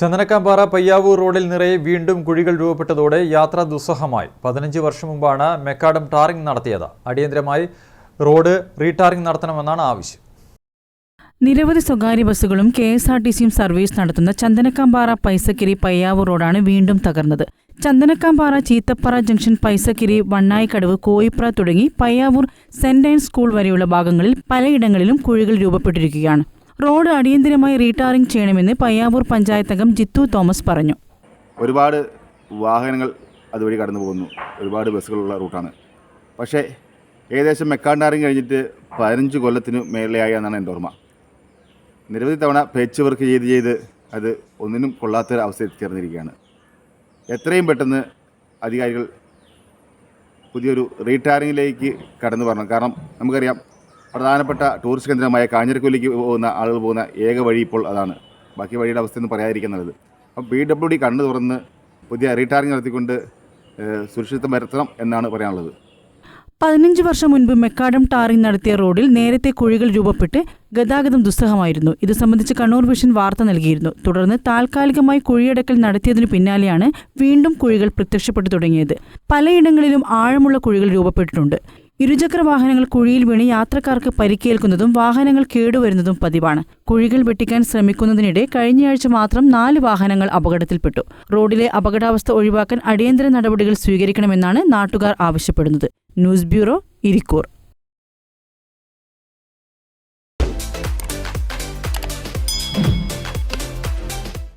ചന്ദനക്കാമ്പാറ പയ്യാവൂർ റോഡിൽ നിറയെ വീണ്ടും കുഴികൾ രൂപപ്പെട്ടതോടെ യാത്ര ദുസ്സഹമായി. പതിനഞ്ച് വർഷം മുമ്പാണ് മെക്കാഡം ടാറിംഗ് നടത്തിയത്. അടിയന്തരമായി റോഡ് റീടാറിംഗ് നടത്തണമെന്നാണ് ആവശ്യം. നിരവധി സ്വകാര്യ ബസ്സുകളും കെ എസ് ആർ ടി സിയും സർവീസ് നടത്തുന്ന ചന്ദനക്കാമ്പാറ പൈസക്കിരി പയ്യാവൂർ റോഡാണ് വീണ്ടും തകർന്നത്. ചന്ദനക്കാമ്പാറ ചീത്തപ്പാറ ജംഗ്ഷൻ പൈസക്കിരി വണ്ണായിക്കടവ് കോയിപ്ര തുടങ്ങി പയ്യാവൂർ സെന്റ് ആൻഡ് സ്കൂൾ വരെയുള്ള ഭാഗങ്ങളിൽ പലയിടങ്ങളിലും കുഴികൾ രൂപപ്പെട്ടിരിക്കുകയാണ്. റോഡ് അടിയന്തരമായി റീടാറിംഗ് ചെയ്യണമെന്ന് പയ്യാവൂർ പഞ്ചായത്ത് അംഗം ജിത്തു തോമസ് പറഞ്ഞു. ഒരുപാട് വാഹനങ്ങൾ അതുവഴി കടന്നു പോകുന്നു. ഒരുപാട് ബസ്സുകളുള്ള റൂട്ടാണ്. പക്ഷേ ഏകദേശം മെക്കാണ്ടാറിങ് കഴിഞ്ഞിട്ട് പതിനഞ്ച് കൊല്ലത്തിന് മേലെയായി എന്നാണ് എന്റെ ഓർമ്മ. നിരവധി തവണ പേച്ച് വർക്ക് ചെയ്ത് ചെയ്ത് അത് ഒന്നിനും കൊള്ളാത്ത അവസ്ഥ എത്തിച്ചേർന്നിരിക്കുകയാണ് എത്രയും പെട്ടെന്ന് അധികാരികൾ പുതിയൊരു റീടാറിങ്ങിലേക്ക് കടന്നു വരണം. കാരണം നമുക്കറിയാം പ്രധാനപ്പെട്ട ടൂറിസ്റ്റ് കേന്ദ്രമായ കാഞ്ഞിരക്കൊല്ലിക്ക് പോകുന്ന ആളുകൾ പോകുന്ന ഏക വഴി ഇപ്പോൾ അതാണ്. ബാക്കി വഴിയുടെ അവസ്ഥയൊന്നും പറയാതിരിക്കാൻ നല്ലത് അപ്പം ബി ഡബ്ല്യു ഡി കണ്ണു തുറന്ന് പുതിയ റീടാറിങ് നടത്തിക്കൊണ്ട് സുരക്ഷിതം വരുത്തണം എന്നാണ് പറയാനുള്ളത്. പതിനഞ്ച് വർഷം മുൻപ് മെക്കാഡം ടാറിംഗ് നടത്തിയ റോഡിൽ നേരത്തെ കുഴികൾ രൂപപ്പെട്ട് ഗതാഗതം ദുസ്സഹമായിരുന്നു. ഇത് സംബന്ധിച്ച് കണ്ണൂർ വിഷൻ വാർത്ത നൽകിയിരുന്നു. തുടർന്ന് താൽക്കാലികമായി കുഴിയടക്കൽ നടത്തിയതിനു പിന്നാലെയാണ് വീണ്ടും കുഴികൾ പ്രത്യക്ഷപ്പെട്ടു തുടങ്ങിയത്. പലയിടങ്ങളിലും ആഴമുള്ള കുഴികൾ രൂപപ്പെട്ടിട്ടുണ്ട്. ഇരുചക്ര വാഹനങ്ങൾ കുഴിയിൽ വീണ് യാത്രക്കാർക്ക് പരിക്കേൽക്കുന്നതും വാഹനങ്ങൾ കേടുവരുന്നതും പതിവാണ്. കുഴികൾ വെട്ടിക്കാൻ ശ്രമിക്കുന്നതിനിടെ കഴിഞ്ഞയാഴ്ച മാത്രം നാല് വാഹനങ്ങൾ അപകടത്തിൽപ്പെട്ടു. റോഡിലെ അപകടാവസ്ഥ ഒഴിവാക്കാൻ അടിയന്തര നടപടികൾ സ്വീകരിക്കണമെന്നാണ് നാട്ടുകാർ ആവശ്യപ്പെടുന്നത്. News bureau Irikkur.